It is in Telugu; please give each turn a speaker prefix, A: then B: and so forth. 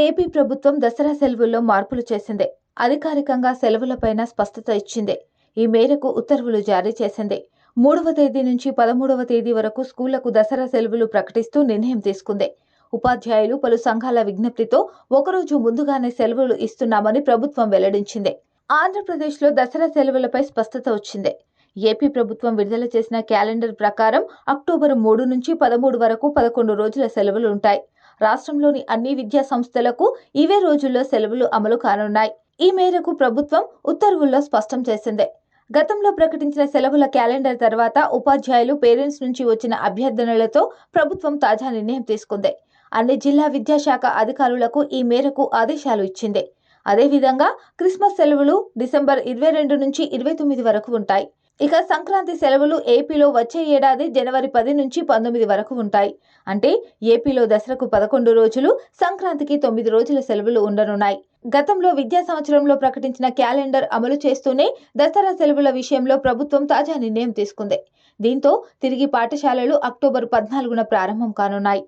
A: ఏపీ ప్రభుత్వం దసరా సెలవుల్లో మార్పులు చేసింది. అధికారికంగా సెలవులపైన స్పష్టత ఇచ్చింది. ఈ మేరకు ఉత్తర్వులు జారీ చేసింది. మూడవ తేదీ నుంచి పదమూడవ తేదీ వరకు స్కూళ్ళకు దసరా సెలవులు ప్రకటిస్తూ నిర్ణయం తీసుకుంది. ఉపాధ్యాయులు పలు సంఘాల విజ్ఞప్తితో ఒకరోజు ముందుగానే సెలవులు ఇస్తున్నామని ప్రభుత్వం వెల్లడించింది. ఆంధ్రప్రదేశ్లో దసరా సెలవులపై స్పష్టత వచ్చింది. ఏపీ ప్రభుత్వం విడుదల చేసిన క్యాలెండర్ ప్రకారం అక్టోబర్ మూడు నుంచి పదమూడు వరకు పదకొండు రోజుల సెలవులు ఉంటాయి. రాష్ట్రంలోని అన్ని విద్యా సంస్థలకు ఇవే రోజుల్లో సెలవులు అమలు కానున్నాయి. ఈ మేరకు ప్రభుత్వం ఉత్తర్వుల్లో స్పష్టం చేసింది. గతంలో ప్రకటించిన సెలవుల క్యాలెండర్ తర్వాత ఉపాధ్యాయులు పేరెంట్స్ నుంచి వచ్చిన అభ్యర్థనలతో ప్రభుత్వం తాజా నిర్ణయం తీసుకుంది. అన్ని జిల్లా విద్యాశాఖ అధికారులకు ఈ మేరకు ఆదేశాలు ఇచ్చింది. అదేవిధంగా క్రిస్మస్ సెలవులు డిసెంబర్ ఇరవై రెండు నుంచి ఇరవై తొమ్మిది వరకు ఉంటాయి. ఇక సంక్రాంతి సెలవులు ఏపీలో వచ్చే ఏడాది జనవరి పది నుంచి పంతొమ్మిది వరకు ఉంటాయి. అంటే ఏపీలో దసరాకు పదకొండు రోజులు సంక్రాంతికి తొమ్మిది రోజుల సెలవులు ఉండనున్నాయి. గతంలో విద్యా సంవత్సరంలో ప్రకటించిన క్యాలెండర్ అమలు చేస్తూనే దసరా సెలవుల విషయంలో ప్రభుత్వం తాజా నిర్ణయం తీసుకుంది. దీంతో తిరిగి పాఠశాలలు అక్టోబర్ పద్నాలుగున ప్రారంభం కానున్నాయి.